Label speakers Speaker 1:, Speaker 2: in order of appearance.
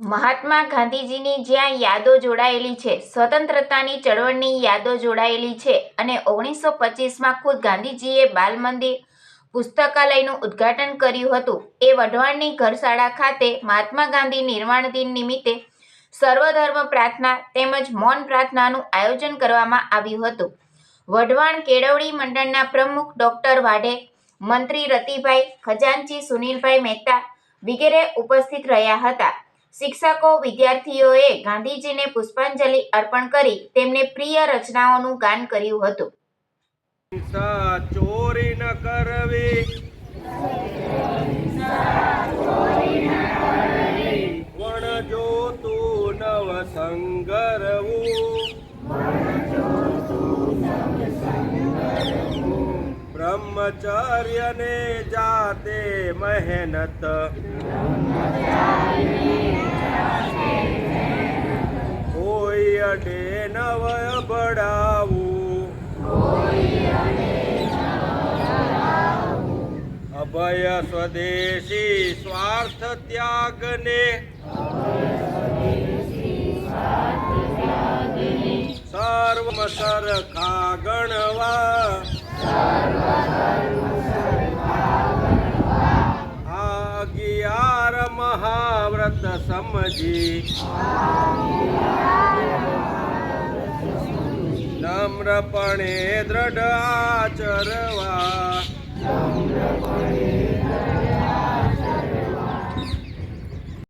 Speaker 1: મહાત્મા ગાંધીજીની જ્યાં યાદો જોડાયેલી છે, સ્વતંત્રતાની ચળવળની યાદો જોડાયેલી છે અને ઓગણીસો પચીસમાં ખુદ ગાંધીજીએ બાલ મંદિર પુસ્તકાલયનું ઉદ્ઘાટન કર્યું હતું. એ વઢવાણની ઘરશાળા ખાતે મહાત્મા ગાંધી નિર્વાણ દિન નિમિત્તે સર્વધર્મ પ્રાર્થના તેમજ મૌન પ્રાર્થનાનું આયોજન કરવામાં આવ્યું હતું. વઢવાણ કેળવણી મંડળના પ્રમુખ ડોક્ટર વાઢે, મંત્રી રતિભાઈ ખજાનચી, સુનિલભાઈ મહેતા વગેરે ઉપસ્થિત રહ્યા હતા. શિક્ષકો, વિદ્યાર્થીઓએ ગાંધીજીને પુષ્પાંજલિ અર્પણ કરી તેમને પ્રિય રચનાઓનું ગાન કર્યું હતું.
Speaker 2: ચોરી ન કરવી. વણ જોતું નવ સંગરવું. જાતે મહેનત. અડે નવ બળાવું અભય સ્વદેશી સ્વાર્થ ત્યાગને. સર્વ સરખા ગણવા અગિયાર મહાવ્રત સમજી. નમ્રપણે દ્રઢ આચરવા.